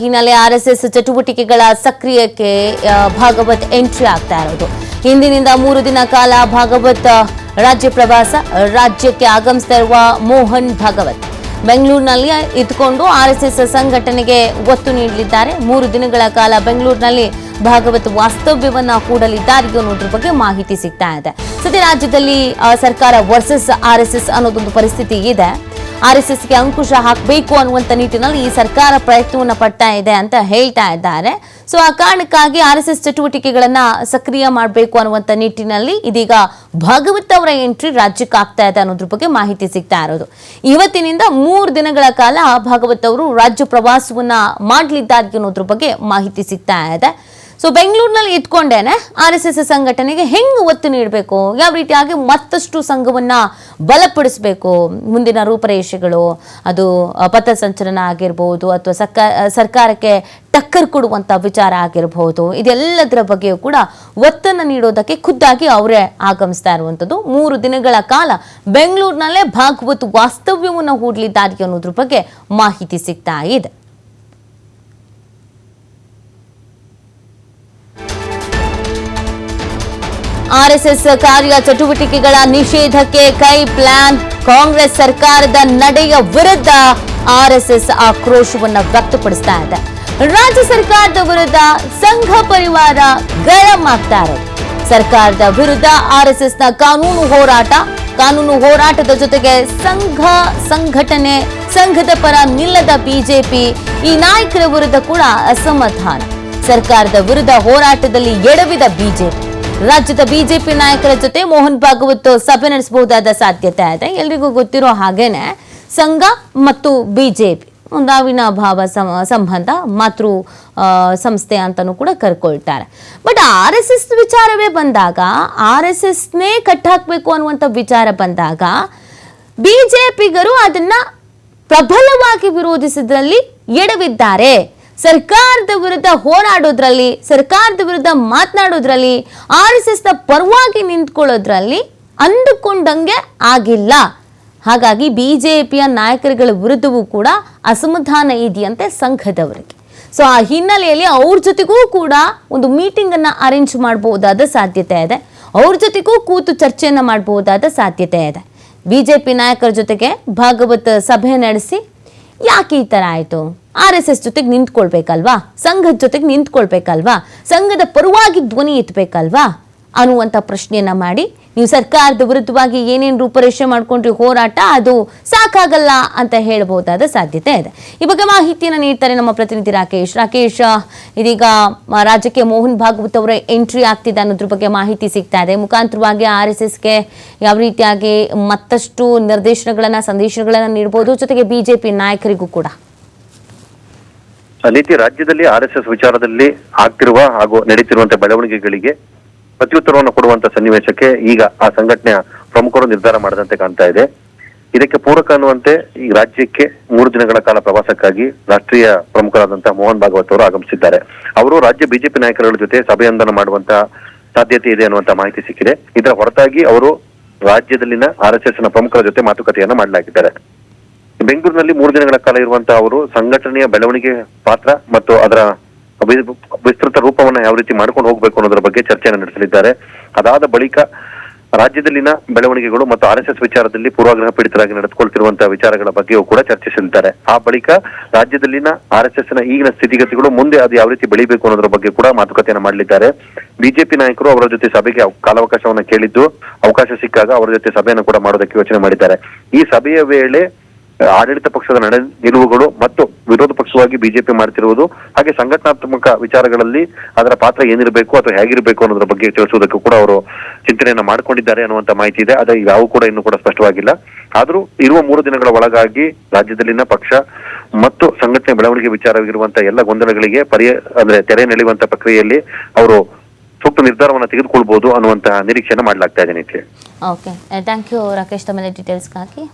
ಹಿನ್ನೆಲೆ ಆರ್ಎಸ್ಎಸ್ ಚಟುವಟಿಕೆಗಳ ಸಕ್ರಿಯಕ್ಕೆ ಭಾಗವತ್ ಎಂಟ್ರಿ ಆಗ್ತಾ ಇರೋದು. ಇಂದಿನಿಂದ ಮೂರು ದಿನ ಕಾಲ ಭಾಗವತ್ ರಾಜ್ಯ ಪ್ರವಾಸ, ರಾಜ್ಯಕ್ಕೆ ಆಗಮಿಸ್ತಾ ಇರುವ ಮೋಹನ್ ಭಾಗವತ್. ಬೆಂಗಳೂರಿನಲ್ಲಿ ಇದ್ಕೊಂಡು ಆರ್ಎಸ್ಎಸ್ ಸಂಘಟನೆಗೆ ಒತ್ತು ನೀಡಲಿದ್ದಾರೆ. ಮೂರು ದಿನಗಳ ಕಾಲ ಬೆಂಗಳೂರಿನಲ್ಲಿ ಭಾಗವತ್ ವಾಸ್ತವ್ಯವನ್ನ ಕೂಡಲಿದ್ದಾರೆ ಅನ್ನೋದ್ರ ಬಗ್ಗೆ ಮಾಹಿತಿ ಸಿಗ್ತಾ ಇದೆ. ಸದ್ಯ ರಾಜ್ಯದಲ್ಲಿ ಸರ್ಕಾರ ವರ್ಸಸ್ ಆರ್ಎಸ್ಎಸ್ ಅನ್ನೋದೊಂದು ಪರಿಸ್ಥಿತಿ ಇದೆ. ಆರ್ಎಸ್ಎಸ್ಗೆ ಅಂಕುಶ ಹಾಕಬೇಕು ಅನ್ನುವಂಥ ನಿಟ್ಟಿನಲ್ಲಿ ಈ ಸರ್ಕಾರ ಪ್ರಯತ್ನವನ್ನು ಪಡ್ತಾ ಇದೆ ಅಂತ ಹೇಳ್ತಾ ಇದ್ದಾರೆ. ಸೊ ಆ ಕಾರಣಕ್ಕಾಗಿ ಆರ್ಎಸ್ಎಸ್ ಚಟುವಟಿಕೆಗಳನ್ನ ಸಕ್ರಿಯ ಮಾಡಬೇಕು ಅನ್ನುವಂಥ ನಿಟ್ಟಿನಲ್ಲಿ ಇದೀಗ ಭಾಗವತ್ ಅವರ ಎಂಟ್ರಿ ರಾಜ್ಯಕ್ಕೆ ಆಗ್ತಾ ಇದೆ ಅನ್ನೋದ್ರ ಬಗ್ಗೆ ಮಾಹಿತಿ ಸಿಗ್ತಾ ಇರೋದು. ಇವತ್ತಿನಿಂದ ಮೂರು ದಿನಗಳ ಕಾಲ ಭಾಗವತ್ ಅವರು ರಾಜ್ಯ ಪ್ರವಾಸವನ್ನ ಮಾಡಲಿದ್ದಾರೆ ಅನ್ನೋದ್ರ ಬಗ್ಗೆ ಮಾಹಿತಿ ಸಿಗ್ತಾ ಇದೆ. ಸೊ ಬೆಂಗಳೂರಿನಲ್ಲಿ ಇಟ್ಕೊಂಡೇನೆ ಆರ್ ಎಸ್ ಎಸ್ ಸಂಘಟನೆಗೆ ಹೆಂಗೆ ಒತ್ತು ನೀಡಬೇಕು? ಯಾವ ರೀತಿಯಾಗಿ ಮತ್ತಷ್ಟು ಸಂಘವನ್ನ ಬಲಪಡಿಸಬೇಕು? ಮುಂದಿನ ರೂಪರೇಷೆಗಳು, ಅದು ಪಥ ಪಥಸಂಚಲನ ಆಗಿರ್ಬೋದು ಅಥವಾ ಸರ್ಕಾರ ಸರ್ಕಾರಕ್ಕೆ ಟಕ್ಕರ್ ಕೊಡುವಂತ ವಿಚಾರ ಆಗಿರಬಹುದು ಇದೆಲ್ಲದರ ಬಗ್ಗೆಯೂ ಕೂಡ ಒತ್ತನ್ನು ನೀಡೋದಕ್ಕೆ ಖುದ್ದಾಗಿ ಅವರೇ ಆಗಮಿಸ್ತಾ ಇರುವಂಥದ್ದು. ಮೂರು ದಿನಗಳ ಕಾಲ ಬೆಂಗಳೂರಿನಲ್ಲೇ ಭಾಗವತ್ ವಾಸ್ತವ್ಯವನ್ನು ಹೂಡಲಿದ್ದಾರೆ ಅನ್ನೋದ್ರ ಬಗ್ಗೆ ಮಾಹಿತಿ ಸಿಗ್ತಾ ಇದೆ. ಆರ್ಎಸ್ಎಸ್ ಕಾರ್ಯ ಚಟುವಟಿಕೆಗಳ ನಿಷೇಧಕ್ಕೆ ಕೈ ಪ್ಲಾನ್. ಕಾಂಗ್ರೆಸ್ ಸರ್ಕಾರದ ನಡೆಯ ವಿರುದ್ಧ ಆರ್ಎಸ್ಎಸ್ ಆಕ್ರೋಶವನ್ನು ವ್ಯಕ್ತಪಡಿಸ್ತಾ ಇದೆ. ರಾಜ್ಯ ಸರ್ಕಾರದ ವಿರುದ್ಧ ಸಂಘ ಪರಿವಾರ ಗರಂ ಇರೋದು ಸರ್ಕಾರದ ವಿರುದ್ಧ ಆರ್ಎಸ್ಎಸ್ನ ಕಾನೂನು ಹೋರಾಟ, ಕಾನೂನು ಹೋರಾಟದ ಜೊತೆಗೆ ಸಂಘ ಸಂಘಟನೆ, ಸಂಘದ ಪರ ನಿಲ್ಲದ ಬಿಜೆಪಿ, ಈ ನಾಯಕರ ವಿರುದ್ಧ ಕೂಡ ಅಸಮಾಧಾನ. ಸರ್ಕಾರದ ವಿರುದ್ಧ ಹೋರಾಟದಲ್ಲಿ ಎಡವಿದ ಬಿಜೆಪಿ. ರಾಜ್ಯದ ಬಿಜೆಪಿ ನಾಯಕರ ಜೊತೆ ಮೋಹನ್ ಭಾಗವತ್ ಸಭೆ ನಡೆಸಬಹುದಾದ ಸಾಧ್ಯತೆ ಇದೆ. ಎಲ್ರಿಗೂ ಗೊತ್ತಿರೋ ಹಾಗೇನೆ ಸಂಘ ಮತ್ತು ಬಿಜೆಪಿ ಒಂದಾವಿನ ಭಾವ ಸಂಬಂಧ ಮಾತೃ ಸಂಸ್ಥೆ ಅಂತಲೂ ಕೂಡ ಕರ್ಕೊಳ್ತಾರೆ. ಬಟ್ ಆರ್ ಎಸ್ ಎಸ್ ವಿಚಾರವೇ ಬಂದಾಗ, ಆರ್ ಎಸ್ ಎಸ್ನೇ ಕಟ್ಟಾಕ್ಬೇಕು ಅನ್ನುವಂಥ ವಿಚಾರ ಬಂದಾಗ, ಬಿಜೆಪಿಗರು ಅದನ್ನ ಪ್ರಬಲವಾಗಿ ವಿರೋಧಿಸಿದ್ರಲ್ಲಿ ಎಡವಿದ್ದಾರೆ. ಸರ್ಕಾರದ ವಿರುದ್ಧ ಹೋರಾಡೋದ್ರಲ್ಲಿ, ಸರ್ಕಾರದ ವಿರುದ್ಧ ಮಾತನಾಡೋದ್ರಲ್ಲಿ, ಆರ್ ಎಸ್ ಎಸ್ನ ಪರವಾಗಿ ನಿಂತ್ಕೊಳ್ಳೋದ್ರಲ್ಲಿ ಅಂದುಕೊಂಡಂಗೆ ಆಗಿಲ್ಲ. ಹಾಗಾಗಿ ಬಿಜೆಪಿಯ ನಾಯಕರುಗಳ ವಿರುದ್ಧವೂ ಕೂಡ ಅಸಮಾಧಾನ ಇದೆಯಂತೆ ಸಂಘದವರಿಗೆ. ಸೊ ಆ ಹಿನ್ನೆಲೆಯಲ್ಲಿ ಅವ್ರ ಜೊತೆಗೂ ಕೂಡ ಒಂದು ಮೀಟಿಂಗ್ ಅನ್ನ ಅರೇಂಜ್ ಮಾಡಬಹುದಾದ ಸಾಧ್ಯತೆ ಇದೆ. ಅವ್ರ ಜೊತೆಗೂ ಕೂತು ಚರ್ಚೆಯನ್ನ ಮಾಡಬಹುದಾದ ಸಾಧ್ಯತೆ ಇದೆ. ಬಿಜೆಪಿ ನಾಯಕರ ಜೊತೆಗೆ ಭಾಗವತ್ ಸಭೆ ನಡೆಸಿ, ಯಾಕೆ ಈ ಥರ ಆಯ್ತು? ಆರ್ ಎಸ್ ಎಸ್ ಜೊತೆಗೆ ನಿಂತ್ಕೊಳ್ಬೇಕಲ್ವಾ? ಸಂಘದ ಜೊತೆಗೆ ನಿಂತ್ಕೊಳ್ಬೇಕಲ್ವಾ? ಸಂಘದ ಪರವಾಗಿ ಧ್ವನಿ ಎತ್ತಬೇಕಲ್ವಾ ಅನ್ನುವಂಥ ಪ್ರಶ್ನೆಯನ್ನ ಮಾಡಿ, ನೀವು ಸರ್ಕಾರದ ವಿರುದ್ಧವಾಗಿ ಏನೇನು ರೂಪರೇಷೆ ಮಾಡ್ಕೊಂಡ್ರಿ ಹೋರಾಟ, ಅದು ಸಾಕಾಗಲ್ಲ ಅಂತ ಹೇಳಬಹುದಾದ ಸಾಧ್ಯತೆ ಇದೆ. ಇವಾಗ ಮಾಹಿತಿಯನ್ನು ನೀಡ್ತಾರೆ ನಮ್ಮ ಪ್ರತಿನಿಧಿ ರಾಕೇಶ್. ರಾಕೇಶ್, ಇದೀಗ ರಾಜ್ಯಕ್ಕೆ ಮೋಹನ್ ಭಾಗವತ್ ಅವರ ಎಂಟ್ರಿ ಆಗ್ತಿದೆ ಅನ್ನೋದ್ರ ಬಗ್ಗೆ ಮಾಹಿತಿ ಸಿಗ್ತಾ ಇದೆ. ಮುಖಾಂತರವಾಗಿ ಆರ್ ಎಸ್ ಎಸ್ಗೆ ಯಾವ ರೀತಿಯಾಗಿ ಮತ್ತಷ್ಟು ನಿರ್ದೇಶನಗಳನ್ನು, ಸಂದೇಶಗಳನ್ನು ನೀಡಬಹುದು ಜೊತೆಗೆ ಬಿಜೆಪಿ ನಾಯಕರಿಗೂ ಕೂಡ. ನೀತಿ ರಾಜ್ಯದಲ್ಲಿ ಆರ್ ಎಸ್ ವಿಚಾರದಲ್ಲಿ ಆಗ್ತಿರುವ ಹಾಗೂ ನಡೀತಿರುವಂತಹ ಬೆಳವಣಿಗೆಗಳಿಗೆ ಪ್ರತ್ಯುತ್ತರವನ್ನು ಕೊಡುವಂತ ಸನ್ನಿವೇಶಕ್ಕೆ ಈಗ ಆ ಸಂಘಟನೆಯ ಪ್ರಮುಖರು ನಿರ್ಧಾರ ಮಾಡದಂತೆ ಕಾಣ್ತಾ ಇದೆ. ಇದಕ್ಕೆ ಪೂರಕ ಅನ್ನುವಂತೆ ಈ ರಾಜ್ಯಕ್ಕೆ ಮೂರು ದಿನಗಳ ಕಾಲ ಪ್ರವಾಸಕ್ಕಾಗಿ ರಾಷ್ಟ್ರೀಯ ಪ್ರಮುಖರಾದಂತಹ ಮೋಹನ್ ಭಾಗವತ್ ಅವರು ಆಗಮಿಸಿದ್ದಾರೆ. ಅವರು ರಾಜ್ಯ ಬಿಜೆಪಿ ನಾಯಕರುಗಳ ಜೊತೆ ಸಭೆಯೊಂದನ್ನು ಮಾಡುವಂತ ಸಾಧ್ಯತೆ ಇದೆ ಅನ್ನುವಂತ ಮಾಹಿತಿ ಸಿಕ್ಕಿದೆ. ಇದರ ಹೊರತಾಗಿ ಅವರು ರಾಜ್ಯದಲ್ಲಿನ ಆರ್ ಎಸ್ ಎಸ್ನ ಪ್ರಮುಖರ ಜೊತೆ ಮಾತುಕತೆಯನ್ನು ಮಾಡಲಾಗಿದ್ದಾರೆ. ಬೆಂಗಳೂರಿನಲ್ಲಿ ಮೂರು ದಿನಗಳ ಕಾಲ ಇರುವಂತಹ ಅವರು ಸಂಘಟನೆಯ ಬೆಳವಣಿಗೆ ಪಾತ್ರ ಮತ್ತು ಅದರ ವಿಸ್ತೃತ ರೂಪವನ್ನ ಯಾವ ರೀತಿ ಮಾಡ್ಕೊಂಡು ಹೋಗ್ಬೇಕು ಅನ್ನೋದ್ರ ಬಗ್ಗೆ ಚರ್ಚೆಯನ್ನು ನಡೆಸಲಿದ್ದಾರೆ. ಅದಾದ ಬಳಿಕ ರಾಜ್ಯದಲ್ಲಿನ ಬೆಳವಣಿಗೆಗಳು ಮತ್ತು ಆರ್ ಎಸ್ ಎಸ್ ವಿಚಾರದಲ್ಲಿ ಪೂರ್ವಾಗ್ರಹ ಪೀಡಿತರಾಗಿ ನಡೆದುಕೊಳ್ತಿರುವಂತಹ ವಿಚಾರಗಳ ಬಗ್ಗೆಯೂ ಕೂಡ ಚರ್ಚಿಸಲಿದ್ದಾರೆ. ಆ ಬಳಿಕ ರಾಜ್ಯದಲ್ಲಿನ ಆರ್ ಎಸ್ ಎಸ್ನ ಈಗಿನ ಸ್ಥಿತಿಗತಿಗಳು ಮುಂದೆ ಅದು ಯಾವ ರೀತಿ ಬೆಳಿಬೇಕು ಅನ್ನೋದ್ರ ಬಗ್ಗೆ ಕೂಡ ಮಾತುಕತೆಯನ್ನು ಮಾಡಲಿದ್ದಾರೆ. ಬಿಜೆಪಿ ನಾಯಕರು ಅವರ ಜೊತೆ ಸಭೆಗೆ ಕಾಲಾವಕಾಶವನ್ನ ಕೇಳಿದ್ದು ಅವಕಾಶ ಸಿಕ್ಕಾಗ ಅವರ ಜೊತೆ ಸಭೆಯನ್ನು ಕೂಡ ಮಾಡೋದಕ್ಕೆ ಯೋಚನೆ ಮಾಡಿದ್ದಾರೆ. ಈ ಸಭೆಯ ವೇಳೆ ಆಡಳಿತ ಪಕ್ಷದ ನಡೆ ನಿಲುವುಗಳು ಮತ್ತು ವಿರೋಧ ಪಕ್ಷವಾಗಿ ಬಿಜೆಪಿ ಮಾಡ್ತಿರುವುದು ಹಾಗೆ ಸಂಘಟನಾತ್ಮಕ ವಿಚಾರಗಳಲ್ಲಿ ಅದರ ಪಾತ್ರ ಏನಿರಬೇಕು ಅಥವಾ ಹೇಗಿರಬೇಕು ಅನ್ನೋದ್ರ ಬಗ್ಗೆ ತಿಳಿಸುವುದಕ್ಕೂ ಕೂಡ ಅವರು ಚಿಂತನೆಯನ್ನ ಮಾಡಿಕೊಂಡಿದ್ದಾರೆ ಅನ್ನುವಂತ ಮಾಹಿತಿ ಇದೆ. ಆದರೆ ಯಾವು ಕೂಡ ಇನ್ನೂ ಕೂಡ ಸ್ಪಷ್ಟವಾಗಿಲ್ಲ. ಆದ್ರೂ ಇರುವ ಮೂರು ದಿನಗಳ ಒಳಗಾಗಿ ರಾಜ್ಯದಲ್ಲಿನ ಪಕ್ಷ ಮತ್ತು ಸಂಘಟನೆ ಬೆಳವಣಿಗೆ ವಿಚಾರವಾಗಿರುವಂತಹ ಎಲ್ಲ ಗೊಂದಲಗಳಿಗೆ ಪರಿಯ, ಅಂದ್ರೆ ತೆರೆ ನೆಳೆಯುವಂತ ಪ್ರಕ್ರಿಯೆಯಲ್ಲಿ ಅವರು ಸೂಕ್ತ ನಿರ್ಧಾರವನ್ನು ತೆಗೆದುಕೊಳ್ಬಹುದು ಅನ್ನುವಂತಹ ನಿರೀಕ್ಷೆಯನ್ನು ಮಾಡಲಾಗ್ತಾ ಇದೆ ನಿತ್ಯ. ಓಕೆ ಥ್ಯಾಂಕ್ ಯು ರಾಕೇಶ್ ತಮ್ಮ ಡೀಟೇಲ್ಸ್ಗಾಗಿ